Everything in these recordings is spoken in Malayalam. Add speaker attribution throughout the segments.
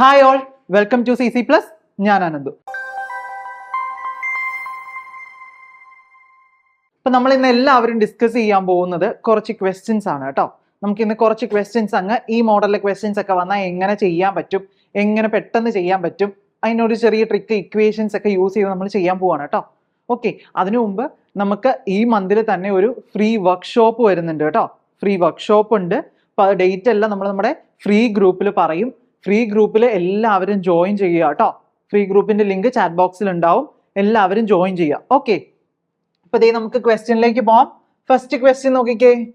Speaker 1: Hi all welcome to C C plus ഞാൻ ആനന്ദു അപ്പൊ നമ്മൾ ഇന്ന് എല്ലാവരും ഡിസ്കസ് ചെയ്യാൻ പോകുന്നത് കുറച്ച് ക്വസ്റ്റ്യൻസ് ആണ് കേട്ടോ. നമുക്ക് ഇന്ന് കുറച്ച് ക്വസ്റ്റ്യൻസ് അങ്ങ് ഈ മോഡലിലെ ക്വസ്റ്റ്യൻസ് ഒക്കെ വന്നാൽ എങ്ങനെ ചെയ്യാൻ പറ്റും എങ്ങനെ പെട്ടെന്ന് ചെയ്യാൻ പറ്റും അതിനൊരു ചെറിയ ട്രിക്ക് ഇക്വേഷൻസ് ഒക്കെ യൂസ് ചെയ്ത് നമ്മൾ ചെയ്യാൻ പോവാണ് കേട്ടോ. ഓക്കെ അതിനു മുമ്പ് നമുക്ക് ഈ മന്തിൽ തന്നെ ഒരു ഫ്രീ വർക്ക്ഷോപ്പ് വരുന്നുണ്ട് കേട്ടോ. ഫ്രീ വർക്ക്ഷോപ്പ് ഉണ്ട്. ഡേറ്റ് എല്ലാം നമ്മൾ നമ്മുടെ ഫ്രീ ഗ്രൂപ്പിൽ പറയും. ഫ്രീ ഗ്രൂപ്പിൽ എല്ലാവരും ജോയിൻ ചെയ്യുക കേട്ടോ. ഫ്രീ ഗ്രൂപ്പിന്റെ ലിങ്ക് ചാറ്റ് ബോക്സിൽ ഉണ്ടാവും. എല്ലാവരും ജോയിൻ ചെയ്യുക. ഓക്കെ അപ്പൊ ദേ നമുക്ക് ക്വസ്റ്റ്യനിലേക്ക് പോവാം. ഫസ്റ്റ് ക്വസ്റ്റ്യൻ നോക്കിക്കേ.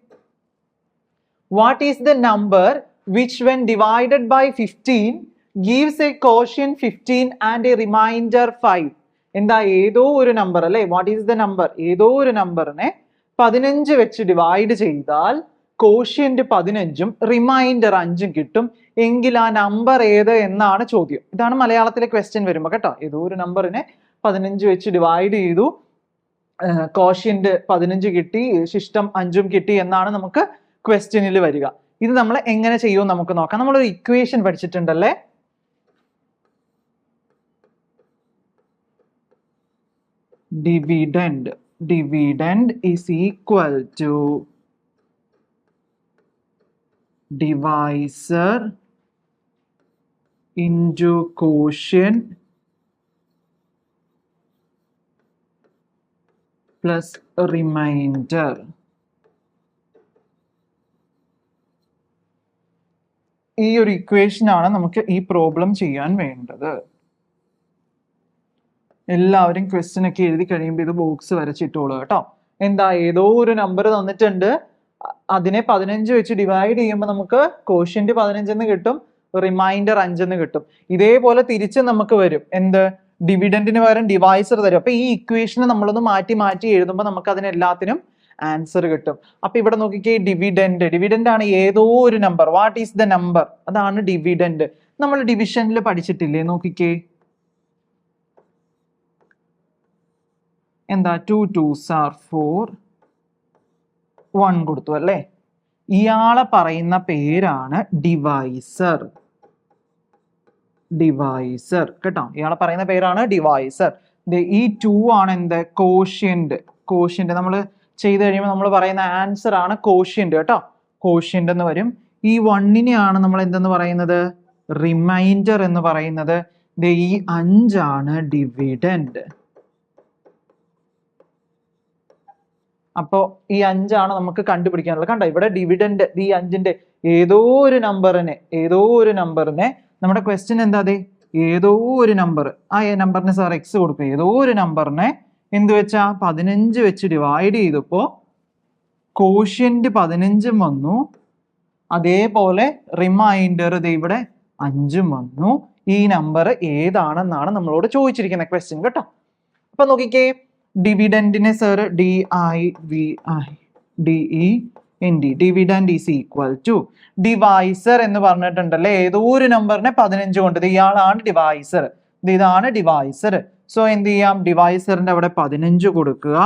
Speaker 1: What is the number which when divided by fifteen gives a quotient fifteen and a remainder five എന്താ ഏതോ ഒരു നമ്പർ അല്ലേ? വാട്ട് ഈസ് ദ നമ്പർ ഏതോ ഒരു നമ്പറിനെ പതിനഞ്ച് വെച്ച് ഡിവൈഡ് ചെയ്താൽ കോഷ്യന്റ് പതിനഞ്ചും റിമൈൻഡർ അഞ്ചും കിട്ടും. എങ്കിൽ ആ നമ്പർ ഏത് എന്നാണ് ചോദ്യം. ഇതാണ് മലയാളത്തിലെ ക്വസ്റ്റ്യൻ വരുമ്പോൾ കേട്ടോ. ഏതോ ഒരു നമ്പറിനെ പതിനഞ്ച് വെച്ച് ഡിവൈഡ് ചെയ്തു. കോഷ്യന്റ് പതിനഞ്ച് കിട്ടി ശിഷ്ടം അഞ്ചും കിട്ടി എന്നാണ് നമുക്ക് ക്വസ്റ്റ്യനിൽ വരിക. ഇത് നമ്മൾ എങ്ങനെ ചെയ്യും നമുക്ക് നോക്കാം. നമ്മളൊരു equation പഠിച്ചിട്ടുണ്ടല്ലേ? Dividend dividend is equal to divisor into quotient plus remainder. ഈ ഒരു ഇക്വേഷൻ ആണ് നമുക്ക് ഈ പ്രോബ്ലം ചെയ്യാൻ വേണ്ടത്. എല്ലാവരും ക്വസ്റ്റ്യൻ ഒക്കെ എഴുതി കഴിയുമ്പോൾ ഇത് ബോക്സ് വരച്ചിട്ടോളൂ കേട്ടോ. എന്താ ഏതോ ഒരു നമ്പർ തന്നിട്ടുണ്ട്. അതിനെ പതിനഞ്ച് വെച്ച് ഡിവൈഡ് ചെയ്യുമ്പോൾ നമുക്ക് കോഷ്യന്റ് പതിനഞ്ചെന്ന് കിട്ടും റിമൈൻഡർ അഞ്ചെന്ന് കിട്ടും. ഇതേപോലെ തിരിച്ച് നമുക്ക് വരും. എന്ത്? ഡിവിഡന്റിന് പകരം ഡിവൈസർ തരും. അപ്പൊ ഈ ഇക്വേഷനെ നമ്മളൊന്ന് മാറ്റി മാറ്റി എഴുതുമ്പോൾ നമുക്ക് അതിനെല്ലാത്തിനും ആൻസർ കിട്ടും. അപ്പൊ ഇവിടെ നോക്കിക്കേ ഡിവിഡന്റ് ഡിവിഡന്റ് ആണ് ഏതോ ഒരു number what is the number അതാണ് ഡിവിഡന്റ് നമ്മൾ ഡിവിഷനിൽ പഠിച്ചിട്ടില്ലേ? നോക്കിക്കേ. എന്താ? Two twos are four one കൊടുത്തു അല്ലേ? ഇയാളെ പറയുന്ന പേരാണ് ഡിവൈസർ ഡിവൈസർ കേട്ടോ? ഇയാളെ പറയുന്ന പേരാണ് ഡിവൈസർ ഈ ടു ആണ് എന്ത്? കോഷ്യന്റ് കോഷ്യന്റ് നമ്മൾ ചെയ്ത് കഴിയുമ്പോൾ നമ്മൾ പറയുന്ന ആൻസർ ആണ് കോഷ്യന്റ് കേട്ടോ? കോഷ്യന്റ് എന്ന് വരും. ഈ വണ്ണിനെയാണ് നമ്മൾ എന്തെന്ന് പറയുന്നത്? റിമൈൻഡർ എന്ന് പറയുന്നത്. ഈ അഞ്ചാണ് ഡിവിഡൻഡ് അപ്പോ ഈ അഞ്ചാണ് നമുക്ക് കണ്ടുപിടിക്കാനുള്ളത്. കണ്ടോ ഇവിടെ ഡിവിഡൻഡ് ഈ അഞ്ചിന്റെ ഏതോ ഒരു നമ്പറിനെ ഏതോ ഒരു നമ്പറിനെ നമ്മുടെ ക്വസ്റ്റ്യൻ എന്താ ഏതോ ഒരു നമ്പർ ആ നമ്പറിന് സാർ എക്സ് കൊടുക്കും. ഏതോ ഒരു നമ്പറിനെ എന്ത് വെച്ചാ? പതിനഞ്ച് വെച്ച് ഡിവൈഡ് ചെയ്തപ്പോൾ കോഷ്യന്റ് പതിനഞ്ചും വന്നു. അതേപോലെ റിമൈൻഡർ ഇത് ഇവിടെ അഞ്ചും വന്നു. ഈ നമ്പർ ഏതാണെന്നാണ് നമ്മളോട് ചോദിച്ചിരിക്കുന്ന ക്വസ്റ്റ്യൻ കേട്ടോ. അപ്പൊ നോക്കിക്കേ. ഡിവിഡൻഡിനെ sir D I V I D E N D dividend is equal to divisor എന്ന് പറഞ്ഞിട്ടുണ്ടല്ലേ? ഏതോ ഒരു നമ്പറിനെ പതിനഞ്ച് കൊണ്ട് ഇയാളാണ് ഡിവൈസർ ഇതാണ് ഡിവൈസർ സോ എന്ത് ചെയ്യാം? ഡിവൈസറിന്റെ അവിടെ പതിനഞ്ച് കൊടുക്കുക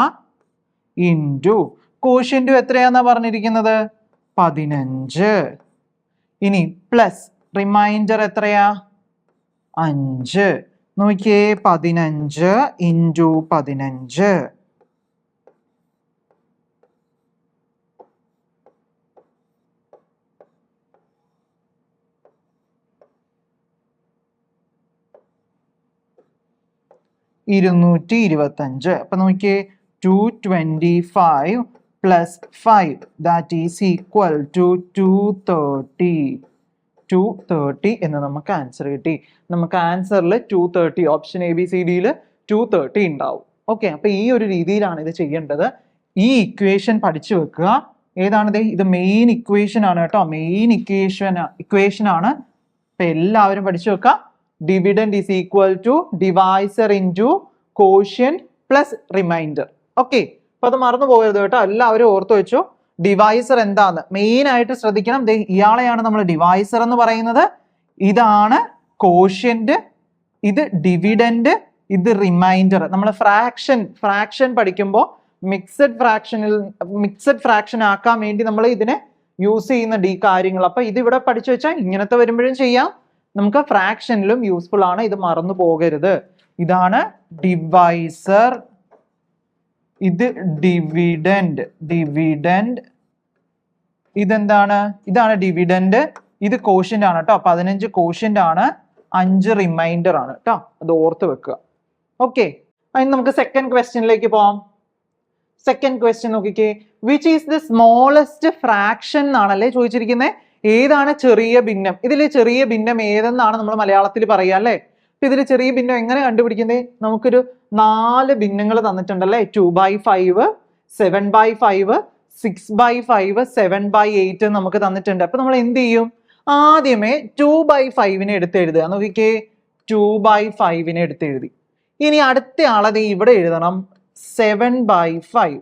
Speaker 1: ഇന്റു കോഷ്യന്റു എത്രയാന്നാ പറഞ്ഞിരിക്കുന്നത്? പതിനഞ്ച്. ഇനി പ്ലസ് റിമൈൻഡർ എത്രയാ? അഞ്ച്. നോക്കിയേ പതിനഞ്ച് ഇന്റു പതിനഞ്ച്. ഇരുന്നൂറ്റി ഇരുപത്തഞ്ച്. അപ്പൊ നോക്കിയേ two twenty five plus five that is equal to two thirty two thirty എന്ന് നമുക്ക് ആൻസർ കിട്ടി. നമുക്ക് ആൻസറിൽ two thirty option A B C ഡിയിൽ ടു തേർട്ടി ഉണ്ടാവും ഓക്കെ അപ്പൊ ഈ ഒരു രീതിയിലാണ് ഇത് ചെയ്യേണ്ടത്. ഈ ഇക്വേഷൻ പഠിച്ചു വെക്കുക. ഏതാണിത് ഇത്? മെയിൻ ഇക്വേഷൻ ആണ് കേട്ടോ. മെയിൻ ഇക്വേഷൻ ഇക്വേഷൻ ആണ്. അപ്പൊ എല്ലാവരും പഠിച്ചു വെക്കുക. Dividend is equal to divisor into quotient plus remainder okay അപ്പൊ അത് മറന്നു പോകരുത് കേട്ടോ. എല്ലാവരും ഓർത്തു വെച്ചു. ഡിവൈസർ എന്താന്ന് മെയിൻ ആയിട്ട് ശ്രദ്ധിക്കണം. ഇയാളെയാണ് നമ്മൾ ഡിവൈസർ എന്ന് പറയുന്നത്. ഇതാണ് കോഷ്യന്റ് ഇത് ഡിവിഡൻഡ് ഇത് റിമൈൻഡർ നമ്മൾ ഫ്രാക്ഷൻ ഫ്രാക്ഷൻ പഠിക്കുമ്പോൾ മിക്സഡ് ഫ്രാക്ഷനിൽ മിക്സഡ് ഫ്രാക്ഷൻ ആക്കാൻ വേണ്ടി നമ്മൾ ഇതിനെ യൂസ് ചെയ്യുന്ന ഡി കാര്യങ്ങൾ. അപ്പൊ ഇത് ഇവിടെ പഠിച്ചു വെച്ചാൽ ഇങ്ങനത്തെ വരുമ്പോഴും ചെയ്യാം. നമുക്ക് ഫ്രാക്ഷനിലും യൂസ്ഫുൾ ആണ്. ഇത് മറന്നു പോകരുത്. ഇതാണ് ഡിവൈസർ ഇത് ഡിവിഡൻഡ് ഡിവിഡൻഡ് ഇതെന്താണ്? ഇതാണ് ഡിവിഡൻഡ് ഇത് കോഷ്യന്റ് ആണ് കേട്ടോ പതിനഞ്ച് കോഷ്യന്റ് ആണ്. അഞ്ച് റിമൈൻഡർ ആണ് കേട്ടോ അത് ഓർത്ത് വെക്കുക. ഓക്കെ അതിന് നമുക്ക് സെക്കൻഡ് ക്വസ്റ്റ്യനിലേക്ക് പോവാം. സെക്കൻഡ് ക്വസ്റ്റ്യൻ നോക്കിക്കേ. Which is the smallest fraction എന്നാണല്ലേ ചോദിച്ചിരിക്കുന്നത് ഏതാണ് ചെറിയ ഭിന്നം? ഇതിൽ ചെറിയ ഭിന്നം ഏതെന്നാണ് നമ്മൾ മലയാളത്തിൽ പറയുക അല്ലേ? ഇതിൽ ചെറിയ ഭിന്നം എങ്ങനെ കണ്ടുപിടിക്കുന്നത് നമുക്കൊരു നാല് ഭിന്നങ്ങൾ തന്നിട്ടുണ്ടല്ലേ? Two by five seven by five six by five seven by eight നമുക്ക് തന്നിട്ടുണ്ട്. അപ്പൊ നമ്മൾ എന്ത് ചെയ്യും? ആദ്യമേ ടു ബൈ ഫൈവിനെ എടുത്ത് എഴുതുക. നോക്കിക്കേ. ടു ബൈ ഫൈവിനെ എടുത്ത് എഴുതി. ഇനി അടുത്ത ആളത് ഇവിടെ എഴുതണം. സെവൻ ബൈ ഫൈവ്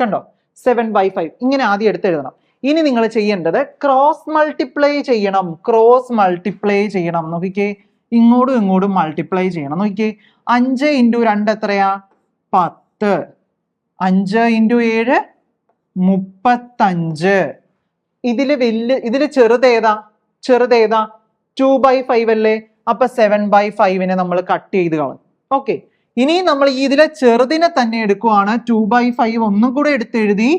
Speaker 1: കണ്ടോ? സെവൻ ബൈ ഫൈവ് ഇങ്ങനെ ആദ്യം എടുത്ത് എഴുതണം. ഇനി നിങ്ങൾ ചെയ്യേണ്ടത് ക്രോസ് മൾട്ടിപ്ലൈ ചെയ്യണം. ക്രോസ് മൾട്ടിപ്ലൈ ചെയ്യണം. നോക്കിക്കേ. ഇങ്ങോട്ടും ഇങ്ങോട്ടും മൾട്ടിപ്ലൈ ചെയ്യണം. നോക്കിയേ അഞ്ച് ഇന്റു രണ്ട് എത്രയാ? പത്ത്. അഞ്ച് ഇന്റു ഏഴ് മുപ്പത്തഞ്ച്. ഇതിൽ വലിയ ഇതിൽ ചെറുതേതാ ചെറുതേതാ ടു ബൈ ഫൈവ് അല്ലേ? അപ്പൊ സെവൻ ബൈ ഫൈവിനെ നമ്മൾ കട്ട് ചെയ്ത് കളഞ്ഞു. ഓക്കെ ഇനി നമ്മൾ ഇതിലെ ചെറുതിനെ തന്നെ എടുക്കുവാണ്. ടു ബൈ ഫൈവ് ഒന്നും കൂടെ എടുത്തെഴുതി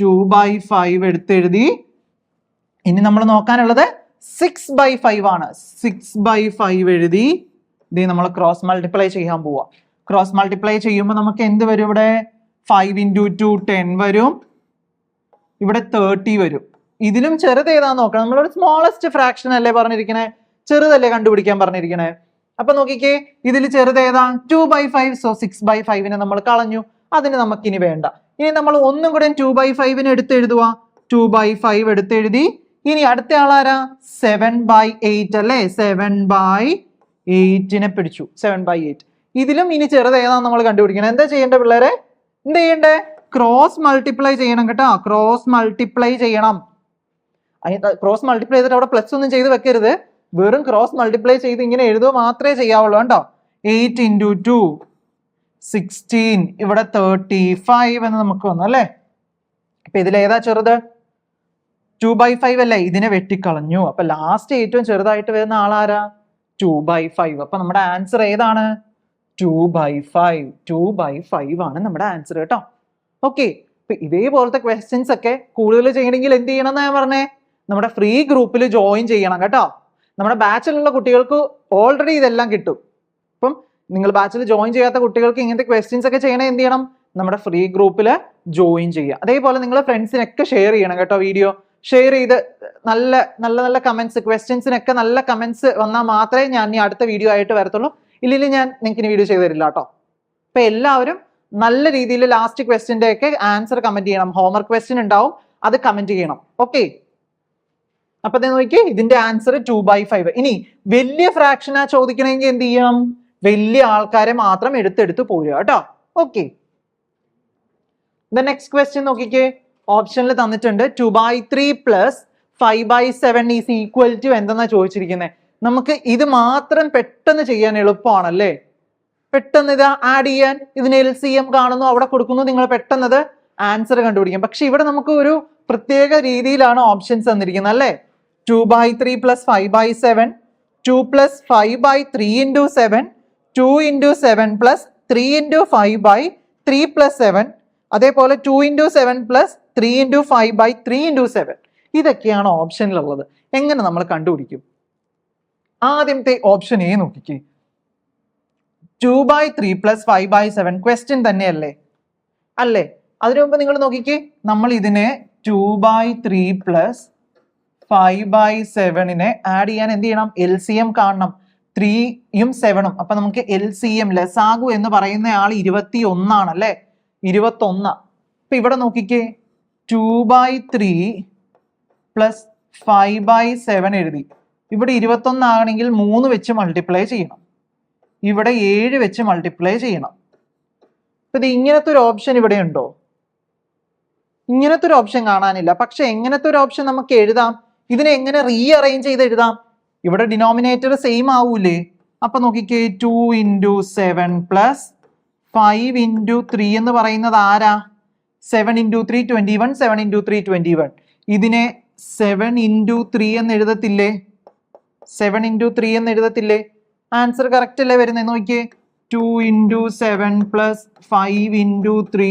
Speaker 1: ടു ബൈ ഫൈവ് എടുത്തെഴുതി. ഇനി നമ്മൾ നോക്കാനുള്ളത് സിക്സ് ബൈ ഫൈവ് ആണ്. സിക്സ് ബൈ ഫൈവ് എഴുതി. ഇത് നമ്മൾ ക്രോസ് മൾട്ടിപ്ലൈ ചെയ്യാൻ പോവാ. ക്രോസ് മൾട്ടിപ്ലൈ ചെയ്യുമ്പോൾ നമുക്ക് എന്ത് വരും ഇവിടെ? ഫൈവ് ഇന്റു ടു ടെൻ വരും. ഇവിടെ തേർട്ടി വരും. ഇതിലും ചെറുത് ഏതാന്ന് നോക്കണം. നമ്മളൊരു സ്മോളസ്റ്റ് ഫ്രാക്ഷൻ അല്ലേ പറഞ്ഞിരിക്കണേ? ചെറുതല്ലേ കണ്ടുപിടിക്കാൻ പറഞ്ഞിരിക്കണേ? അപ്പൊ നോക്കിക്കേ ഇതിൽ ചെറുത് ഏതാ? Two by five so six by ഫൈവിനെ നമ്മൾ കളഞ്ഞു. അതിന് നമുക്കിനി വേണ്ട. ഇനി നമ്മൾ ഒന്നും കൂടെ ടു ബൈ ഫൈവിന് എഴുതുവാ ടു ബൈ ഫൈവ് എടുത്തെഴുതി. ഇനി അടുത്ത ആളാരാ? സെവൻ ബൈ എയ്റ്റ് അല്ലേ? സെവൻ ബൈ എയ്റ്റിനെ പിടിച്ചു. സെവൻ ബൈ എയ്റ്റ് ഇതിലും ഇനി ചെറുത് ഏതാണ് നമ്മൾ കണ്ടുപിടിക്കണം. എന്താ ചെയ്യേണ്ടത് പിള്ളേരെ? എന്ത് ചെയ്യണ്ടേ? ക്രോസ് മൾട്ടിപ്ലൈ ചെയ്യണം കേട്ടോ. ക്രോസ് മൾട്ടിപ്ലൈ ചെയ്യണം. ക്രോസ് മൾട്ടിപ്ലൈ ചെയ്തിട്ട് അവിടെ പ്ലസ് ഒന്നും ചെയ്ത് വെക്കരുത്. വെറും ക്രോസ് മൾട്ടിപ്ലൈ ചെയ്ത് ഇങ്ങനെ എഴുതുക മാത്രമേ ചെയ്യാവുള്ളൂ കേട്ടോ. എയ്റ്റ് ഇന്റു ടു സിക്സ്റ്റീൻ ഇവിടെ തേർട്ടി ഫൈവ് എന്ന് നമുക്ക് വന്നു അല്ലേ? അപ്പൊ ഇതിലേതാ ചെറുത്? ടു ബൈ ഫൈവ് അല്ലേ? ഇതിനെ വെട്ടിക്കളഞ്ഞു. അപ്പൊ ലാസ്റ്റ് ഏറ്റവും ചെറുതായിട്ട് വരുന്ന ആളാരാ? ടു ബൈ ഫൈവ് അപ്പൊ നമ്മുടെ ആൻസർ ഏതാണ്? Two by five two by five ആണ് നമ്മുടെ ആൻസർ കേട്ടോ. ഓക്കെ ഇതേപോലത്തെ ക്വസ്റ്റ്യൻസ് ഒക്കെ കൂടുതൽ ചെയ്യണമെങ്കിൽ എന്ത് ചെയ്യണം എന്നാ പറഞ്ഞേ? നമ്മുടെ ഫ്രീ ഗ്രൂപ്പിൽ ജോയിൻ ചെയ്യണം കേട്ടോ. നമ്മുടെ ബാച്ചിലുള്ള കുട്ടികൾക്ക് ഓൾറെഡി ഇതെല്ലാം കിട്ടും. അപ്പം നിങ്ങൾ ബാച്ചിൽ ജോയിൻ ചെയ്യാത്ത കുട്ടികൾക്ക് ഇങ്ങനത്തെ ക്വസ്റ്റ്യൻസ് ഒക്കെ ചെയ്യണേ എന്ത് ചെയ്യണം? നമ്മുടെ ഫ്രീ ഗ്രൂപ്പിൽ ജോയിൻ ചെയ്യുക. അതേപോലെ നിങ്ങൾ ഫ്രണ്ട്സിനൊക്കെ ഷെയർ ചെയ്യണം കേട്ടോ വീഡിയോ ഷെയർ ചെയ്ത് നല്ല നല്ല നല്ല കമൻസ് ക്വസ്റ്റ്യൻസിനൊക്കെ നല്ല കമൻസ് വന്നാൽ മാത്രമേ ഞാൻ ഇനി അടുത്ത വീഡിയോ ആയിട്ട് വരത്തുള്ളൂ. ഇല്ലെങ്കിൽ ഞാൻ നിങ്ങൾക്ക് ഇനി വീഡിയോ ചെയ്ത് തരില്ല കേട്ടോ അപ്പൊ എല്ലാവരും നല്ല രീതിയിൽ ലാസ്റ്റ് ക്വസ്റ്റ്യന്റെ ഒക്കെ ആൻസർ കമന്റ് ചെയ്യണം. ഹോംവർക്ക് ക്വസ്റ്റ്യൻ ഉണ്ടാവും അത് കമന്റ് ചെയ്യണം. ഓക്കെ അപ്പൊ ദേ നോക്കിയേ ഇതിന്റെ ആൻസർ ടു ബൈ ഫൈവ് ഇനി വലിയ ഫ്രാക്ഷനാ ചോദിക്കണമെങ്കിൽ എന്ത് ചെയ്യണം? വലിയ ആൾക്കാരെ മാത്രം എടുത്തെടുത്ത് പോരുക കേട്ടോ ഓക്കെ നെക്സ്റ്റ് ക്വസ്റ്റ്യൻ നോക്കിക്കേ. ഓപ്ഷനിൽ തന്നിട്ടുണ്ട്. Two by three plus five by seven is equal to എന്തെന്നാ ചോദിച്ചിരിക്കുന്നത് നമുക്ക് ഇത് മാത്രം പെട്ടെന്ന് ചെയ്യാൻ എളുപ്പമാണല്ലേ? പെട്ടെന്ന് ഇത് ആഡ് ചെയ്യാൻ ഇതിന് എൽ സി എം കാണുന്നു അവിടെ കൊടുക്കുന്നു നിങ്ങൾ പെട്ടെന്ന് ആൻസർ കണ്ടുപിടിക്കും. പക്ഷെ ഇവിടെ നമുക്ക് ഒരു പ്രത്യേക രീതിയിലാണ് ഓപ്ഷൻസ് തന്നിരിക്കുന്നത് അല്ലേ? Two by three plus five by seven two plus five by three into seven two into seven plus three into five by three plus seven അതേപോലെ two into seven plus three into five by three into seven ഇതൊക്കെയാണ് ഓപ്ഷനിലുള്ളത്. എങ്ങനെ നമ്മൾ കണ്ടുപിടിക്കും? ആദ്യത്തെ ഓപ്ഷൻ എ നോക്കിക്കേ. Two by three plus five by seven question തന്നെയല്ലേ? അല്ലേ? അതിനു മുമ്പ് നിങ്ങൾ നോക്കിക്കേ. നമ്മൾ ഇതിനെ two by three plus five by സെവനിനെ add ചെയ്യാൻ എന്ത് ചെയ്യണം? എൽ സി എം കാണണം. ത്രീയും സെവനും അപ്പൊ നമുക്ക് എൽ സി എം ലസാഗു എന്ന് പറയുന്ന ആൾ ഇരുപത്തി ഒന്നാണ് അല്ലേ? ഇരുപത്തി ഒന്ന് ഇവിടെ നോക്കിക്കേ. Two by three plus five by seven എഴുതി. ഇവിടെ ഇരുപത്തൊന്ന് ആണെങ്കിൽ മൂന്ന് വെച്ച് മൾട്ടിപ്ലൈ ചെയ്യണം. ഇവിടെ ഏഴ് വെച്ച് മൾട്ടിപ്ലൈ ചെയ്യണം. അപ്പൊ ഇത് ഇങ്ങനത്തെ ഒരു ഓപ്ഷൻ ഇവിടെ ഉണ്ടോ? ഇങ്ങനത്തെ ഒരു ഓപ്ഷൻ കാണാനില്ല. പക്ഷെ എങ്ങനത്തെ ഒരു ഓപ്ഷൻ നമുക്ക് എഴുതാം? ഇതിനെ എങ്ങനെ റീ അറേഞ്ച് ചെയ്ത് എഴുതാം? ഇവിടെ ഡിനോമിനേറ്റർ സെയിം ആവൂലേ? അപ്പൊ നോക്കിക്കേ two into seven plus five into three എന്ന് പറയുന്നത് ആരാ? Seven into three twenty one seven into three twenty one ഇതിനെ സെവൻ ഇന്റു ത്രീ എന്ന് എഴുതത്തില്ലേ? സെവൻ ഇന്റു ത്രീ എന്ന് എഴുതത്തില്ലേ? ആൻസർ കറക്റ്റ് അല്ലേ വരുന്നത് നോക്കിയേ. Two into seven plus five into three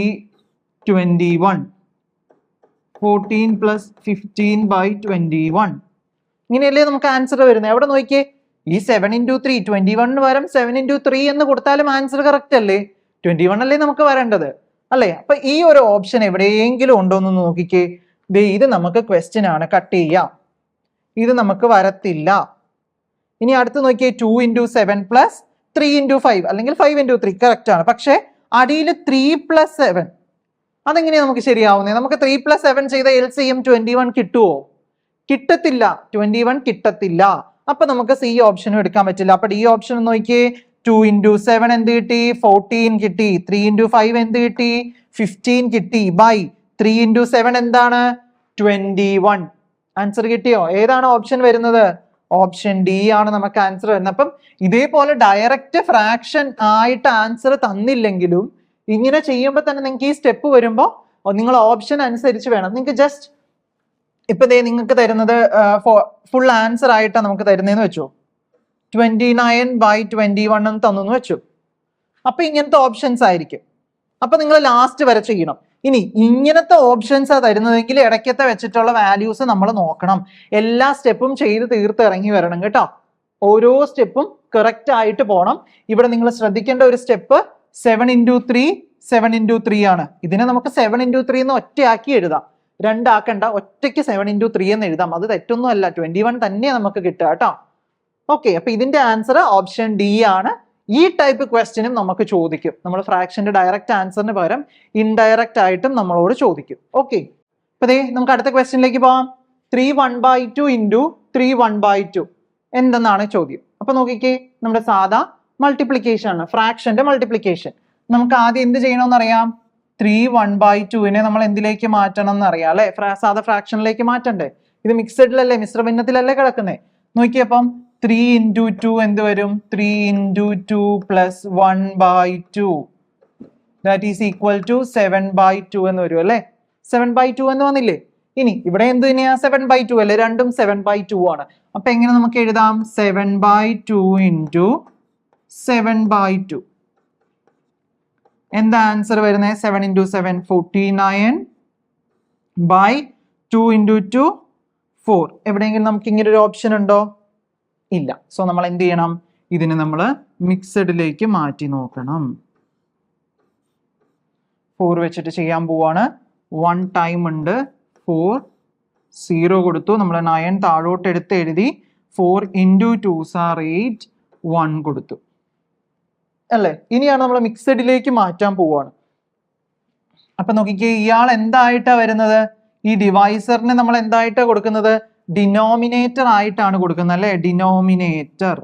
Speaker 1: twenty one fourteen plus fifteen by twenty one ഇങ്ങനെയല്ലേ നമുക്ക് ആൻസർ വരുന്നത് എവിടെ നോക്കിയേ. ഈ സെവൻ ഇന്റു ത്രീ ട്വന്റി വണ്ണിന് പകരം സെവൻ ഇന്റു ത്രീ എന്ന് കൊടുത്താലും ആൻസർ കറക്റ്റ് അല്ലേ? ട്വന്റി വൺ അല്ലേ നമുക്ക് വരേണ്ടത്? അല്ലേ? അപ്പൊ ഈ ഒരു ഓപ്ഷൻ എവിടെയെങ്കിലും ഉണ്ടോ എന്ന് നോക്കിക്കേ. ദേ ഇത് നമുക്ക് ക്വസ്റ്റ്യൻ ആണ്. കട്ട് ചെയ്യാം. ഇത് നമുക്ക് വരത്തില്ല. ഇനി അടുത്ത് നോക്കിയേ two into seven plus three into five അല്ലെങ്കിൽ ഫൈവ് ഇന്റു ത്രീ കറക്റ്റ് ആണ്. പക്ഷേ അടിയിൽ ത്രീ പ്ലസ് സെവൻ അതെങ്ങനെയാണ് നമുക്ക് ശരിയാവുന്നത് നമുക്ക് ത്രീ പ്ലസ് സെവൻ ചെയ്ത L C M twenty one കിട്ടുമോ കിട്ടത്തില്ല. ട്വന്റി വൺ കിട്ടത്തില്ല. അപ്പൊ നമുക്ക് സി ഓപ്ഷനും എടുക്കാൻ പറ്റില്ല. അപ്പൊ ഡി ഓപ്ഷൻ നോക്കിയേ ടു ഇന്റു സെവൻ എന്ത് കിട്ടി? ഫോർട്ടീൻ കിട്ടി. ത്രീ ഇന്റു ഫൈവ് എന്ത് കിട്ടി? ഫിഫ്റ്റീൻ കിട്ടി. ബൈ ത്രീ ഇന്റു സെവൻ എന്താണ്? ട്വന്റി വൺ ആൻസർ കിട്ടിയോ? ഏതാണ് ഓപ്ഷൻ വരുന്നത്? ഓപ്ഷൻ ഡി ആണ് നമുക്ക് ആൻസർ വരുന്നത്. അപ്പം ഇതേപോലെ ഡയറക്റ്റ് ഫ്രാക്ഷൻ ആയിട്ട് ആൻസർ തന്നില്ലെങ്കിലും ഇങ്ങനെ ചെയ്യുമ്പോൾ തന്നെ നിങ്ങൾക്ക് ഈ സ്റ്റെപ്പ് വരുമ്പോൾ നിങ്ങൾ ഓപ്ഷൻ അനുസരിച്ച് വേണം. നിങ്ങൾക്ക് ജസ്റ്റ് ഇപ്പം ദേ നിങ്ങൾക്ക് തരുന്നത് ഫുൾ ആൻസർ ആയിട്ടാണ് നമുക്ക് തരുന്നതെന്ന് വെച്ചു. Twenty nine by twenty one എന്ന് തന്നു വെച്ചു. അപ്പൊ ഇങ്ങനത്തെ ഓപ്ഷൻസ് ആയിരിക്കും. അപ്പൊ നിങ്ങൾ ലാസ്റ്റ് വരെ ചെയ്യണം. ഇനി ഇങ്ങനത്തെ ഓപ്ഷൻസ് ആ തരുന്നതെങ്കിൽ ഇടയ്ക്കത്തെ വെച്ചിട്ടുള്ള വാല്യൂസ് നമ്മൾ നോക്കണം. എല്ലാ സ്റ്റെപ്പും ചെയ്ത് തീർത്ത് ഇറങ്ങി വരണം കേട്ടോ. ഓരോ സ്റ്റെപ്പും കറക്റ്റ് ആയിട്ട് പോകണം ഇവിടെ നിങ്ങൾ ശ്രദ്ധിക്കേണ്ട ഒരു step seven into three seven into three ആണ്. ഇതിനെ നമുക്ക് സെവൻ ഇന്റു ത്രീ എന്ന് ഒറ്റയാക്കി എഴുതാം. രണ്ടാക്കണ്ട ഒറ്റയ്ക്ക് സെവൻ ഇന്റു ത്രീ എന്ന് എഴുതാം. അത് തെറ്റൊന്നും അല്ല ട്വന്റി വൺ തന്നെ നമുക്ക് കിട്ടുക കേട്ടോ. ഓക്കെ അപ്പൊ ഇതിന്റെ ആൻസർ ഓപ്ഷൻ ഡി ആണ്. ഈ ടൈപ്പ് ക്വസ്റ്റ്യനും നമുക്ക് ചോദിക്കും. നമ്മൾ ഫ്രാക്ഷന്റെ ഡയറക്റ്റ് ആൻസറിന് പകരം ഇൻഡയറക്റ്റ് ആയിട്ടും നമ്മളോട് ചോദിക്കും. ഓക്കെ അപ്പൊ ദേ നമുക്ക് അടുത്ത ക്വസ്റ്റ്യനിലേക്ക് പോവാം. Three one by two into three one by two എന്തെന്നാണ് ചോദ്യം? അപ്പൊ നോക്കിക്കേ നമ്മുടെ സാധാ മൾട്ടിപ്ലിക്കേഷൻ ആണ്. ഫ്രാക്ഷന്റെ മൾട്ടിപ്ലിക്കേഷൻ നമുക്ക് ആദ്യം എന്ത് ചെയ്യണമെന്ന് അറിയാം? ത്രീ വൺ ബൈ ടുവിനെ നമ്മൾ എന്തിലേക്ക് മാറ്റണം എന്ന് അറിയാം അല്ലെ? സാധാ ഫ്രാക്ഷനിലേക്ക് മാറ്റണ്ടേ? ഇത് മിക്സഡിലല്ലേ മിശ്ര ഭിന്നത്തിലല്ലേ കിടക്കുന്നേ? നോക്കിയപ്പം ത്രീ ഇന്റു ടു എന്ത് വരും? Three into two plus one by two that is equal to seven by two എന്ന് വരും അല്ലേ? സെവൻ ബൈ ടു എന്ന് വന്നില്ലേ? ഇനി ഇവിടെ എന്ത് തന്നെയാ? സെവൻ ബൈ ടു അല്ലേ? രണ്ടും സെവൻ ബൈ ടു ആണ്. അപ്പൊ എങ്ങനെ നമുക്ക് എഴുതാം? Seven by two into seven by two എന്താ ആൻസർ വരുന്നത് seven into seven forty nine by two into two four എവിടെയെങ്കിലും നമുക്ക് ഇങ്ങനെ ഒരു ഓപ്ഷൻ ഉണ്ടോ? ഇല്ല. സോ നമ്മൾ എന്ത് ചെയ്യണം ഇതിനെ നമ്മൾ മിക്സഡിലേക്ക് മാറ്റി നോക്കണം. ഫോർ വെച്ചിട്ട് ചെയ്യാൻ പോവാണ്. വൺ ടൈം ഉണ്ട്. ഫോർ സീറോ കൊടുത്തു. നമ്മൾ നയൻ താഴോട്ട് എടുത്ത് എഴുതി four into two sir eight one കൊടുത്തു. അല്ലേ? ഇനിയാണ് നമ്മൾ മിക്സഡിലേക്ക് മാറ്റാൻ പോവാണ്. അപ്പൊ നോക്കിക്കേ ഇയാൾ എന്തായിട്ടാ വരുന്നത്? ഈ ഡിവൈസറിന് നമ്മൾ എന്തായിട്ടാ കൊടുക്കുന്നത്? ഡിനോമിനേറ്റർ ആയിട്ടാണ് കൊടുക്കുന്നത് അല്ലേ? ഡിനോമിനേറ്റർ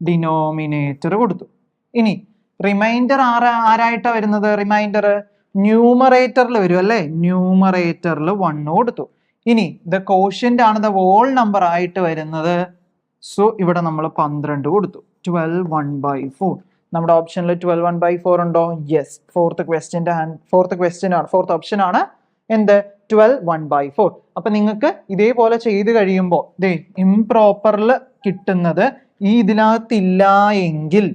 Speaker 1: ഡിനോമിനേറ്റർ കൊടുത്തു. ഇനി റിമൈൻഡർ ആരാ ആരായിട്ടാ വരുന്നത്? റിമൈൻഡർ ന്യൂമറേറ്ററിൽ വരും അല്ലേ? ന്യൂമറേറ്ററിൽ വൺ കൊടുത്തു. ഇനി ദ കോഷ്യന്റ് ആണ് ദ വോൾ നമ്പർ ആയിട്ട് വരുന്നത്. സോ ഇവിടെ നമ്മൾ പന്ത്രണ്ട് കൊടുത്തു. ട്വൽവ് വൺ ബൈ ഫോർ നമ്മുടെ ഓപ്ഷനിൽ ട്വൽവ് വൺ ബൈ ഫോർ ഉണ്ടോ? യെസ് ഫോർത്ത് ക്വസ്റ്റ്യന്റെ ഫോർത്ത് ക്വസ്റ്റ്യൻ ആണ്. ഫോർത്ത് ഓപ്ഷൻ ആണ്. എന്ത്? ട്വൽവ് വൺ ബൈ ഫോർ അപ്പൊ നിങ്ങൾക്ക് ഇതേപോലെ ചെയ്ത് കഴിയുമ്പോൾ ദേ ഇംപ്രോപ്പറിൽ കിട്ടുന്നത് ഈ ഇതിനകത്തില്ല എങ്കിൽ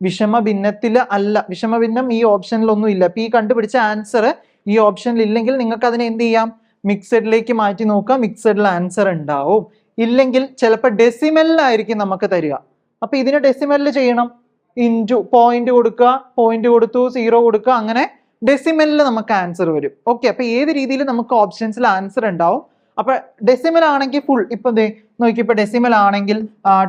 Speaker 1: വിഷമ ഭിന്നത്തിൽ അല്ല വിഷമ ഭിന്നം ഈ ഓപ്ഷനിലൊന്നും ഇല്ല. അപ്പൊ ഈ കണ്ടുപിടിച്ച ആൻസർ ഈ ഓപ്ഷനിൽ ഇല്ലെങ്കിൽ നിങ്ങൾക്ക് അതിനെ എന്ത് ചെയ്യാം? മിക്സഡിലേക്ക് മാറ്റി നോക്കുക മിക്സഡിൽ ആൻസർ ഉണ്ടാവും. ഇല്ലെങ്കിൽ ചിലപ്പോൾ ഡെസിമലിലായിരിക്കും നമുക്ക് തരിക. അപ്പൊ ഇതിന് ഡെസിമലിൽ ചെയ്യണം. ഇന്റു പോയിന്റ് കൊടുക്കുക പോയിന്റ് കൊടുത്തു സീറോ കൊടുക്കുക അങ്ങനെ ഡെസിമലിൽ നമുക്ക് ആൻസർ വരും. ഓക്കെ അപ്പൊ ഏത് രീതിയിൽ നമുക്ക് ഓപ്ഷൻസിൽ ആൻസർ ഉണ്ടാവും? അപ്പൊ ഡെസിമൽ ആണെങ്കിൽ ഫുൾ ഇപ്പൊ നോക്കി ഇപ്പൊ ഡെസിമൽ ആണെങ്കിൽ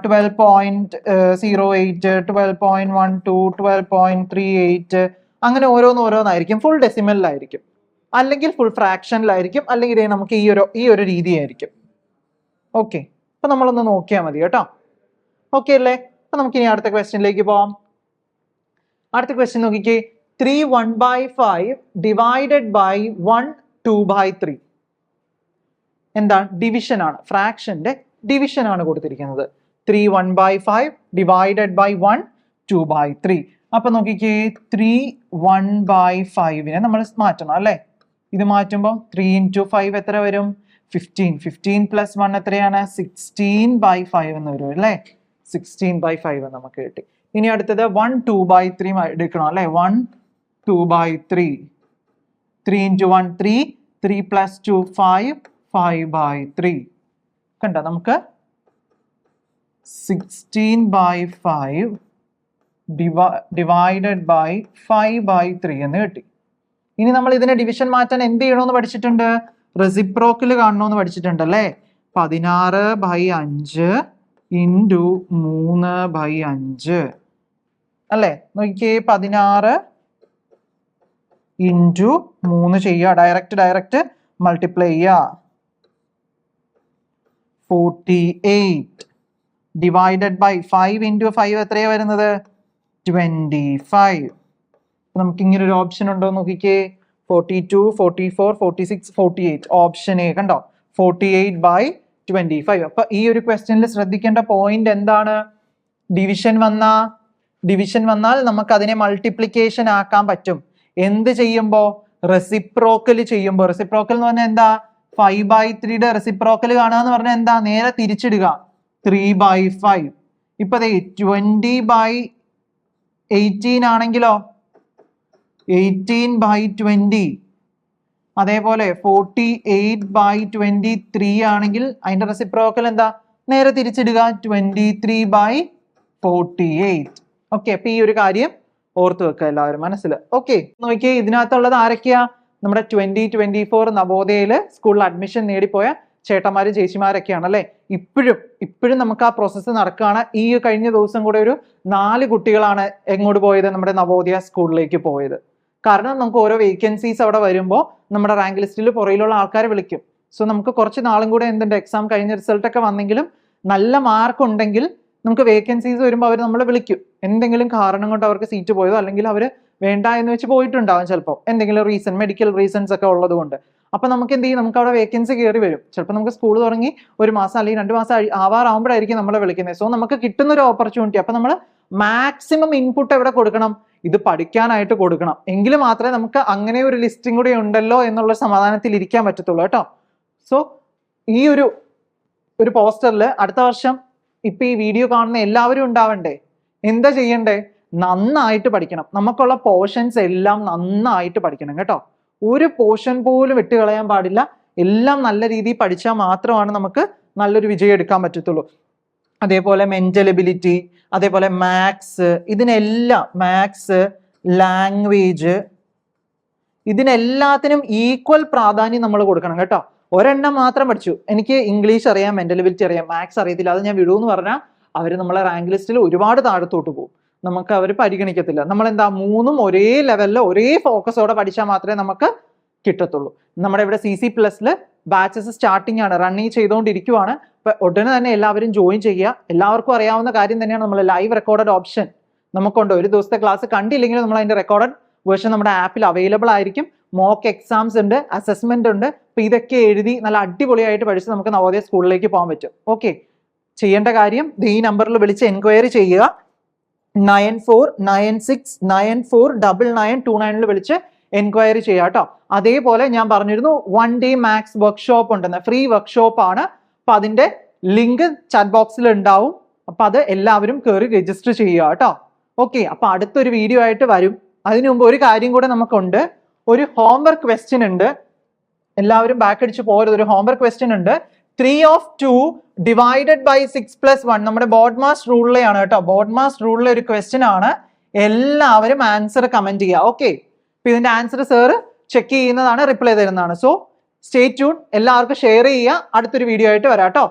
Speaker 1: twelve point zero eight twelve point one two twelve point three eight അങ്ങനെ ഓരോന്ന് ഓരോന്നായിരിക്കും. ഫുൾ ഡെസിമലിലായിരിക്കും അല്ലെങ്കിൽ ഫുൾ ഫ്രാക്ഷനിലായിരിക്കും അല്ലെങ്കിൽ ഇതേ നമുക്ക് ഈ ഒരു ഈ ഒരു രീതിയായിരിക്കും. ഓക്കെ അപ്പൊ നമ്മളൊന്ന് നോക്കിയാൽ മതി കേട്ടോ. ഓക്കെ അല്ലേ? അപ്പൊ നമുക്ക് ഇനി അടുത്ത ക്വസ്റ്റ്യനിലേക്ക് പോവാം. അടുത്ത ക്വസ്റ്റ്യൻ നോക്കിക്കേ. Three one by five divided by one two by three എന്താണ്? ഫ്രാക്ഷന്റെ ഡിവിഷൻ ആണ് കൊടുത്തിരിക്കുന്നത്. Three one by five divided by one two by three അപ്പൊ നോക്കിക്കേ ത്രീ വൺ ബൈ ഫൈവിനെ നമ്മൾ മാറ്റണം അല്ലേ? ഇത് മാറ്റുമ്പോൾ ത്രീ ഇന്റു ഫൈവ് എത്ര വരും? ഫിഫ്റ്റീൻ ഫിഫ്റ്റീൻ പ്ലസ് വൺ എത്രയാണ്? സിക്സ്റ്റീൻ ബൈ ഫൈവ് എന്ന് വരും അല്ലേ? സിക്സ്റ്റീൻ ബൈ ഫൈവ് നമുക്ക് കിട്ടി. ഇനി അടുത്തത് വൺ ടു ബൈ ത്രീ എടുക്കണം അല്ലേ? One two by three three into one three three plus two five five by three കണ്ട? നമുക്ക് sixteen by five divided by five by three എന്ന് കിട്ടി. ഇനി നമ്മൾ ഇതിനെ ഡിവിഷൻ മാറ്റാൻ എന്ത് ചെയ്യണമെന്ന് പഠിച്ചിട്ടുണ്ട്? റെസിപ്രോക്കിൽ കാണണമെന്ന് പഠിച്ചിട്ടുണ്ട് അല്ലേ? പതിനാറ് ബൈ അഞ്ച് ഇന്റു മൂന്ന് ബൈ അഞ്ച്. അല്ലേ? നോക്കിയേ പതിനാറ് ഇന്റു മൂന്ന് ചെയ്യുക. ഡയറക്റ്റ് ഡയറക്റ്റ് മൾട്ടിപ്ലൈ ചെയ്യുക. Forty eight divided by five into five എത്രയാണ് വരുന്നത്? ട്വന്റി ഫൈവ് നമുക്ക് ഇങ്ങനെ ഒരു ഓപ്ഷൻ ഉണ്ടോ നോക്കിക്കേ. Forty two forty four forty six forty eight option A കണ്ടോ? Forty eight by twenty five അപ്പൊ ഈ ഒരു ക്വസ്റ്റ്യനിൽ ശ്രദ്ധിക്കേണ്ട പോയിന്റ് എന്താണ്? ഡിവിഷൻ വന്ന? ഡിവിഷൻ വന്നാൽ നമുക്ക് അതിനെ മൾട്ടിപ്ലിക്കേഷൻ ആക്കാൻ പറ്റും. എന്ത് ചെയ്യുമ്പോൾ റെസിപ്രോക്കൽ ചെയ്യുമ്പോൾ റെസിപ്രോക്കൽ എന്ന് പറഞ്ഞാൽ എന്താ? ഫൈവ് ബൈ ത്രീയുടെ റെസിപ്രോക്കൽ കാണുക എന്ന് പറഞ്ഞാൽ എന്താ? നേരെ തിരിച്ചിടുക. ത്രീ ബൈ ഫൈവ് ഇപ്പൊ അതെ ട്വന്റി ബൈ എയ്റ്റീൻ ആണെങ്കിലോ? എയ്റ്റീൻ ബൈ ട്വന്റി അതേപോലെ forty eight by twenty three ആണെങ്കിൽ അതിന്റെ റെസിപ്രോക്കൽ എന്താ? നേരെ തിരിച്ചിടുക. Twenty three by forty eight okay അപ്പൊ ഈ ഒരു കാര്യം ഓർത്ത് വെക്കുക എല്ലാവരും മനസ്സിൽ. ഓക്കെ നോക്കിയേ ഇതിനകത്തുള്ളത് ആരൊക്കെയാ? നമ്മുടെ ട്വന്റി ട്വന്റി ഫോർ നവോദയയിൽ സ്കൂളിൽ അഡ്മിഷൻ നേടിപ്പോയ ചേട്ടന്മാരും ചേച്ചിമാരൊക്കെയാണ് അല്ലെ? ഇപ്പോഴും ഇപ്പോഴും നമുക്ക് ആ പ്രോസസ്സ് നടക്കുകയാണ്. ഈ കഴിഞ്ഞ ദിവസം കൂടെ ഒരു നാല് കുട്ടികളാണ് എങ്ങോട്ട് പോയത്? നമ്മുടെ നവോദയ സ്കൂളിലേക്ക് പോയത്. കാരണം നമുക്ക് ഓരോ വേക്കൻസീസ് അവിടെ വരുമ്പോൾ നമ്മുടെ റാങ്ക് ലിസ്റ്റിൽ പുറയിലുള്ള ആൾക്കാരെ വിളിക്കും. സോ നമുക്ക് കുറച്ച് നാളും കൂടെ എന്തുണ്ട്? എക്സാം കഴിഞ്ഞ റിസൾട്ടൊക്കെ വന്നെങ്കിലും നല്ല മാർക്ക് ഉണ്ടെങ്കിൽ നമുക്ക് വേക്കൻസീസ് വരുമ്പോൾ അവർ നമ്മളെ വിളിക്കും. എന്തെങ്കിലും കാരണം കൊണ്ട് അവർക്ക് സീറ്റ് പോയതോ അല്ലെങ്കിൽ അവർ വേണ്ട എന്ന് വെച്ച് പോയിട്ടുണ്ടാവും ചിലപ്പോൾ എന്തെങ്കിലും റീസൺ മെഡിക്കൽ റീസൺസ് ഒക്കെ ഉള്ളത് കൊണ്ട്. അപ്പൊ നമുക്ക് എന്ത് ചെയ്യും? നമുക്ക് അവിടെ വേക്കൻസി കയറി വരും. ചിലപ്പോൾ നമുക്ക് സ്കൂൾ തുടങ്ങി ഒരു മാസം അല്ലെങ്കിൽ രണ്ട് മാസം ആവാറാകുമ്പോഴായിരിക്കും നമ്മളെ വിളിക്കുന്നത്. സോ നമുക്ക് കിട്ടുന്ന ഒരു ഓപ്പർച്യൂണിറ്റി അപ്പൊ നമ്മൾ മാക്സിമം ഇൻപുട്ട് എവിടെ കൊടുക്കണം? ഇത് പഠിക്കാനായിട്ട് കൊടുക്കണം. എങ്കിൽ മാത്രമേ നമുക്ക് അങ്ങനെ ഒരു ലിസ്റ്റും കൂടി ഉണ്ടല്ലോ എന്നുള്ള സമാധാനത്തിൽ ഇരിക്കാൻ പറ്റത്തുള്ളൂ കേട്ടോ. സോ ഈ ഒരു ഒരു പോസ്റ്ററിൽ അടുത്ത വർഷം ഇപ്പൊ ഈ വീഡിയോ കാണുന്ന എല്ലാവരും ഉണ്ടാവണ്ടേ? എന്താ ചെയ്യണ്ടേ? നന്നായിട്ട് പഠിക്കണം. നമുക്കുള്ള പോർഷൻസ് എല്ലാം നന്നായിട്ട് പഠിക്കണം കേട്ടോ. ഒരു പോർഷൻ പോലും വിട്ടുകളയാൻ പാടില്ല. എല്ലാം നല്ല രീതിയിൽ പഠിച്ചാൽ മാത്രമാണ് നമുക്ക് നല്ലൊരു വിജയം എടുക്കാൻ പറ്റത്തുള്ളൂ. അതേപോലെ മെന്റൽ എബിലിറ്റി അതേപോലെ മാത്സ് ഇതിനെല്ലാം മാത്സ് ലാംഗ്വേജ് ഇതിനെല്ലാത്തിനും ഈക്വൽ പ്രാധാന്യം നമ്മൾ കൊടുക്കണം കേട്ടോ. ഒരെണ്ണം മാത്രം പഠിച്ചു. എനിക്ക് ഇംഗ്ലീഷ് അറിയാം മെന്റൽ എബിലിറ്റി അറിയാം മാത്സ് അറിയത്തില്ല. അത് ഞാൻ വിടുമെന്ന് പറഞ്ഞാൽ അവർ നമ്മളെ റാങ്ക് ലിസ്റ്റിൽ ഒരുപാട് താഴത്തോട്ട് പോകും. നമുക്ക് അവർ പരിഗണിക്കത്തില്ല. നമ്മൾ എന്താ മൂന്നും ഒരേ ലെവലിൽ ഒരേ ഫോക്കസോടെ പഠിച്ചാൽ മാത്രമേ നമുക്ക് കിട്ടത്തുള്ളൂ. നമ്മുടെ ഇവിടെ സി സി പ്ലസ്സിൽ ബാച്ചസ് സ്റ്റാർട്ടിംഗ് ആണ് റണ്ണിങ് ചെയ്തുകൊണ്ടിരിക്കുവാണ് അപ്പൊ ഉടനെ തന്നെ എല്ലാവരും ജോയിൻ ചെയ്യുക. എല്ലാവർക്കും അറിയാവുന്ന കാര്യം തന്നെയാണ് നമ്മൾ ലൈവ് റെക്കോർഡഡ് ഓപ്ഷൻ നമുക്കുണ്ട്. ഒരു ദിവസത്തെ ക്ലാസ് കണ്ടില്ലെങ്കിലും നമ്മൾ അതിന്റെ റെക്കോർഡഡ് വേർഷൻ നമ്മുടെ ആപ്പിൽ അവൈലബിൾ ആയിരിക്കും. മോക്ക് എക്സാംസ് ഉണ്ട് അസസ്മെന്റ് ഉണ്ട്. അപ്പൊ ഇതൊക്കെ എഴുതി നല്ല അടിപൊളിയായിട്ട് പഠിച്ച് നമുക്ക് നവോദയ സ്കൂളിലേക്ക് പോകാൻ പറ്റും. ഓക്കെ ചെയ്യേണ്ട കാര്യം ഈ നമ്പറിൽ വിളിച്ച് എൻക്വയറി ചെയ്യുക. Nine four nine six nine four double nine two നയനിൽ വിളിച്ച് എൻക്വയറി ചെയ്യുക കേട്ടോ. അതേപോലെ ഞാൻ പറഞ്ഞിരുന്നു വൺ ഡേ മാക്സ് വർക്ക്ഷോപ്പ് ഉണ്ടെന്ന്. ഫ്രീ വർക്ക്ഷോപ്പ് ആണ്. അപ്പൊ അതിന്റെ ലിങ്ക് ചാറ്റ് ബോക്സിൽ ഉണ്ടാവും. അപ്പൊ അത് എല്ലാവരും കയറി രജിസ്റ്റർ ചെയ്യുക കേട്ടോ. ഓക്കെ അപ്പൊ അടുത്തൊരു വീഡിയോ ആയിട്ട് വരും. അതിനു മുമ്പ് ഒരു കാര്യം കൂടെ നമുക്കുണ്ട്. ഒരു ഹോംവർക്ക് ക്വസ്റ്റ്യൻ ഉണ്ട്. എല്ലാവരും ബാക്ക് അടിച്ച് പോരുത് ഒരു ഹോംവർക്ക് ക്വസ്റ്റ്യൻ ഉണ്ട്. Three of two divided by six plus one നമ്മുടെ ബോഡ്മാസ് റൂളിലെയാണ് കേട്ടോ. ബോഡ്മാസ് റൂളിലെ ഒരു ക്വസ്റ്റ്യൻ ആണ്. എല്ലാവരും ആൻസർ കമന്റ് ചെയ്യുക. ഓക്കെ അപ്പൊ ഇതിന്റെ ആൻസർ സാറ് ചെക്ക് ചെയ്യുന്നതാണ് റിപ്ലൈ തരുന്നതാണ്. സോ സ്റ്റേ ട്യൂൺ എല്ലാവർക്കും ഷെയർ ചെയ്യുക. അടുത്തൊരു വീഡിയോ ആയിട്ട് വരാം കേട്ടോ.